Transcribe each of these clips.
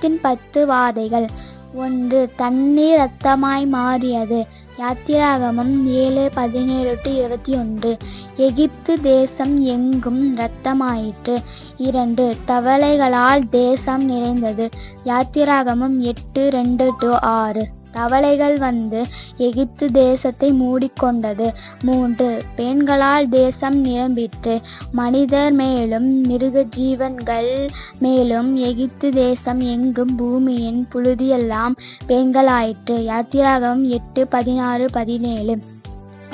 பத்தின் பத்து வாதைகள். ஒன்று தண்ணீர் ரத்தமாய் மாறியது. யாத்திராகமம் ஏழு பதினேழு டு இருபத்தி ஒன்று. எகிப்து தேசம் எங்கும் இரத்தமாயிற்று இரண்டு தவளைகளால் தேசம் நிறைந்தது. யாத்திராகமம் எட்டு ரெண்டு டு ஆறு. தவளைகள் வந்து எகிப்து தேசத்தை மூடிக்கொண்டது. மூன்று பெண்களால் தேசம் நிரம்பிற்று. மனிதர் மேலும் மிருக ஜீவன்கள் மேலும் எகிப்து தேசம் எங்கும் பூமியின் புழுதியெல்லாம் பெண்களாயிற்று. யாத்திராகம் எட்டு பதினாறு பதினேழு.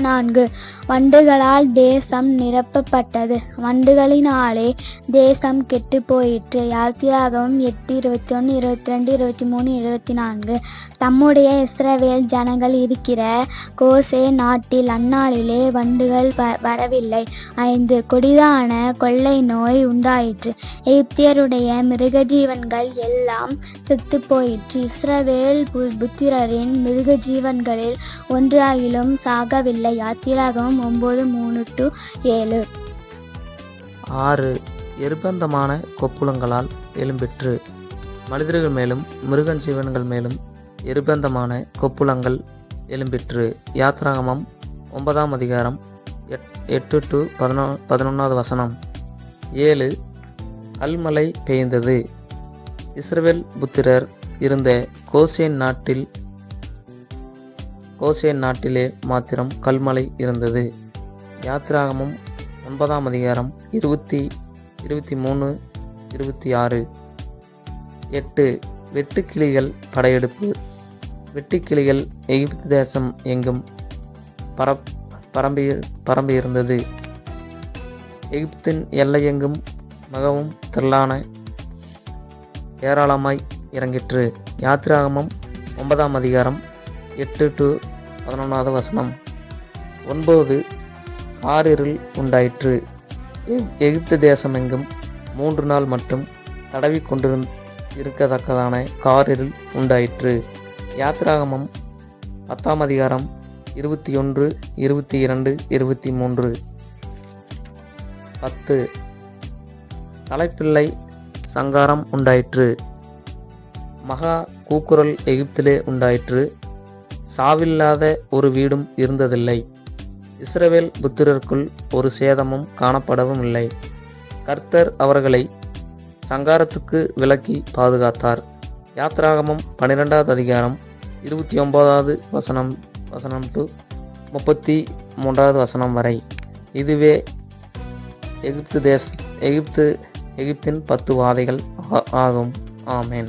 நான்கு. வண்டுகளால் தேசம் நிரப்பப்பட்டது. வண்டுகளினாலே தேசம் கெட்டு போயிற்று. யாத்திராகவும் எட்டு இருபத்தி ஒன்று இருபத்தி ரெண்டு இருபத்தி மூணு இருபத்தி நான்கு தம்முடைய இஸ்ரவேல் ஜனங்கள் இருக்கிற கோசே நாட்டில் அந்நாளிலே வண்டுகள் வ வரவில்லை. ஐந்து. கொடிதான கொள்ளை நோய் உண்டாயிற்று. எகிப்தியருடைய மிருகஜீவன்கள் எல்லாம் செத்து போயிற்று. இஸ்ரவேல் பு புத்திரரின் மிருகஜீவன்களில் ஒன்றாயிலும் சாகவில்லை. யாத்திராகவும் ஒம்பது மூணு டு ஏழு. ஆறு எருபந்தமான கொப்புளங்களால் எழும்பிற்று மனிதர்கள் மேலும் முருகன் ஜீவன்கள் மேலும் எருபந்தமான கொப்புளங்கள் எழும்பிற்று யாத்ராகமம் ஒன்பதாம் அதிகாரம் எட் எட்டு டு பதினொ பதினொன்றாவது வசனம். ஏழு கல்மலை பெய்ந்தது. இஸ்ரவேல் புத்திரர் இருந்த கோசேன் நாட்டில் கோசேன் நாட்டிலே மாத்திரம் கல்மலை இருந்தது. யாத்ராகமும் ஒன்பதாம் அதிகாரம் இருபத்தி இருபத்தி மூணு இருபத்தி ஆறு எட்டு வெட்டுக்கிளிகள் படையெடுப்பு. வெட்டுக்கிளிகள் எகிப்து தேசம் எங்கும் பரப் பரம்பி பரம்பியிருந்தது. எகிப்தின் எல்லையெங்கும் மிகவும் திரளான ஏராளமாய் இறங்கிற்று. யாத்ராகமம் ஒன்பதாம் அதிகாரம் எட்டு டு பதினொன்றாவது வசனம். ஒன்பது காரிருள் உண்டாயிற்று. எகிப்து தேசமெங்கும் மூன்று நாள் மட்டும் தடவி கொண்டிருந் இருக்கத்தக்கதான காரிருள் உண்டாயிற்று. யாத்ராகமம் பத்தாம் அதிகாரம் இருபத்தி ஒன்று இருபத்தி இரண்டு இருபத்தி மூன்று பத்து. தலைப்பிள்ளை சங்காரம் உண்டாயிற்று. மகா கூக்குரல் எகிப்திலே உண்டாயிற்று. சாவில்லாத ஒரு வீடும் இருந்ததில்லை. இஸ்ரவேல் புத்திரருக்குள் ஒரு சேதமும் காணப்படவும் இல்லை. கர்த்தர் அவர்களை சங்காரத்துக்கு விலக்கி பாதுகாத்தார். யாத்ராகமம் பன்னிரெண்டாவது அதிகாரம் இருபத்தி ஒன்பதாவது வசனம் வசனம் டு முப்பத்தி மூன்றாவது வசனம் வரை. இதுவே எகிப்து தேஸ் எகிப்து எகிப்தின் பத்து வாதைகள் ஆ- ஆகும். ஆமேன்.